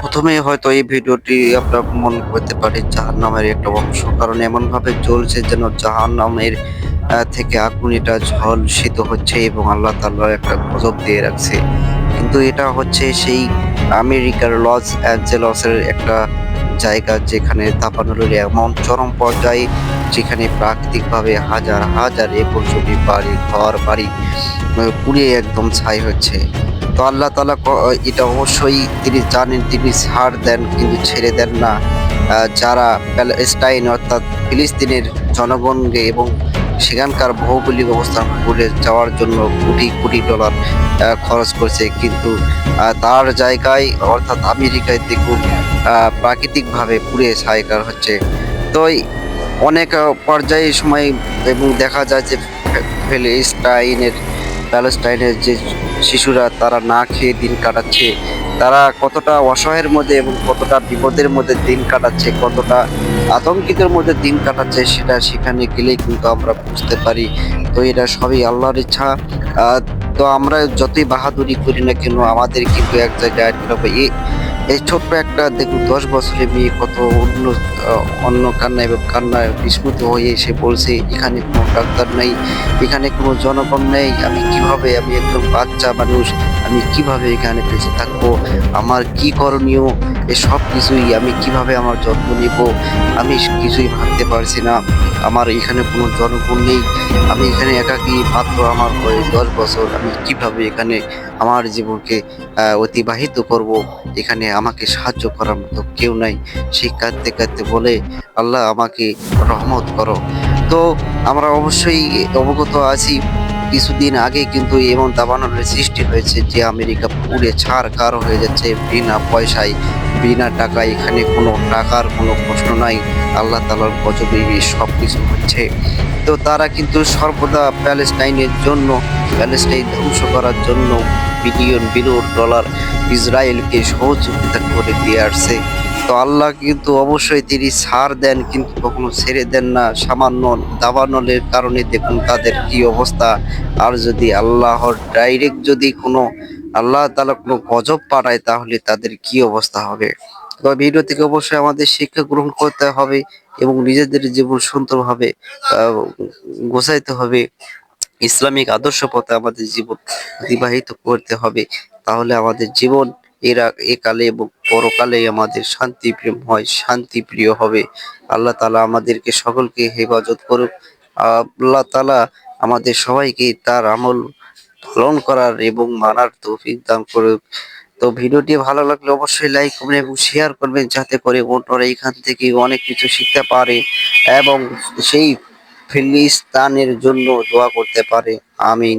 প্রথমে হয়তো এই ভিডিওটি আপনার মনে করতে পারে জাহান নামের একটা অংশ, কারণ এমনভাবে চলছে যেন জাহান নামের থেকে আগুন এটা ঝলসিত হচ্ছে এবং আল্লাহ তাল্লাহ একটা গজব দিয়ে রাখছে। কিন্তু এটা হচ্ছে সেই আমেরিকার লস অ্যাঞ্জেলসের একটা জায়গা যেখানে তাপানুরের এমন চরম পর্যায়ে যেখানে প্রাকৃতিকভাবে হাজার হাজার একর জমি, বাড়ি, ঘর, বাড়ি পুড়িয়ে একদম ছাই হচ্ছে। তো আল্লাহ তালা এটা অবশ্যই তিনি জানেন, তিনি ছাড় দেন কিন্তু ছেড়ে দেন না। যারা প্যালেস্টাইন অর্থাৎ ফিলিস্তিনের জনগণকে এবং সেখানকার ভৌগোলিক অবস্থান ভুলে যাওয়ার জন্য কোটি কোটি ডলার খরচ করছে। কিন্তু তার জায়গায়, অর্থাৎ আমেরিকায় দেখুন প্রাকৃতিকভাবে পুড়ে ছাইকার হচ্ছে। তো অনেক পর্যায়ে সময় এবং দেখা যায় যে ফিলিস্টাইনের প্যালেস্টাইনের যে শিশুরা, তারা না খেয়ে দিন কাটাচ্ছে। তারা কতটা অসহায়ের মধ্যে এবং কতটা বিপদের মধ্যে দিন কাটাচ্ছে, কতটা আতঙ্কিতের মধ্যে দিন কাটাচ্ছে, সেটা সেখানে গেলেই কিন্তু আমরা বুঝতে পারি। তো এটা সবই আল্লাহর ইচ্ছা। তো আমরা যতই বাহাদুরি করি না কেন, আমাদের কিন্তু এক জায়গায় আটকে রাখবে। এই ছোট্ট একটা, দেখুন, দশ বছরের মেয়ে কত অন্য অন্য কান্না এবং কান্নায় বিস্মৃত হয়ে এসে বলছে, এখানে কোনো ডাক্তার নেই, এখানে কোনো জনগণ নেই, আমি কীভাবে, আমি একজন বাচ্চা মানুষ, আমি কীভাবে এখানে বেঁচে থাকব? আমার কি করণীয়? এসব কিছুই আমি কীভাবে আমার যত্ন নিব? আমি কিছুই ভাবতে পারছি না। আমার এখানে কোনো জনগণ নেই। আমি এখানে একাকী মাত্র আমার বয়স দশ বছর। আমি কীভাবে এখানে আমার জীবনকে অতিবাহিত করব? এখানে আমাকে সাহায্য করার মতো কেউ নাই। সেই কাঁদতে কাঁদতে বলে, আল্লাহ আমাকে রহমত করো। তো আমরা অবশ্যই অবগত আছি। কিছুদিন আগে কিন্তু এমন দাবানলের সৃষ্টি হয়েছে যে আমেরিকা পুড়ে ছাড় কার হয়ে যাচ্ছে বিনা পয়সায়, বিনা টাকায়। এখানে কোনো টাকার কোনো প্রশ্ন নাই। আল্লাহ তালার গজবে সব কিছু হচ্ছে। তো তারা কিন্তু সর্বদা প্যালেস্টাইনের জন্য, প্যালেস্টাইন ধ্বংস করার জন্য বিলিয়ন বিলিয়ন ডলার ইসরায়েলকে সহযোগিতা করে দিয়ে আসছে। তো আল্লাহ কিন্তু অবশ্যই তিনি ছাড় দেন, কিন্তু কখনো ছেড়ে দেন না। সামান্য দাবানলের কারণে দেখুন তাদের কি অবস্থা। আর যদি আল্লাহর ডাইরেক্ট যদি কোনো আল্লাহ তালা কোনো গজব পাঠায়, তাহলে তাদের কি অবস্থা হবে? তো ভিডিও থেকে অবশ্যই আমাদের শিক্ষা গ্রহণ করতে হবে এবং নিজেদের জীবন সুন্দরভাবে গোছাইতে হবে। ইসলামিক আদর্শ পথে আমাদের জীবন অতিবাহিত করতে হবে। তাহলে আমাদের জীবন এরা একালে এবং পরকালে আমাদের শান্তি হয়, শান্তি প্রিয় হবে। আল্লাহ তালা আমাদেরকে সকলকে হেফাজত করুক। আল্লাহ তালা আমাদের সবাইকে তার আমল পালন করার এবং মানার তৌফিক দান করুক। তো ভিডিওটি ভালো লাগলে অবশ্যই লাইক করবেন এবং শেয়ার করবেন যাতে করে অন্যরা এখান থেকে অনেক কিছু শিখতে পারে এবং সেই ফিলিস্তানের জন্য দোয়া করতে পারে। আমিন।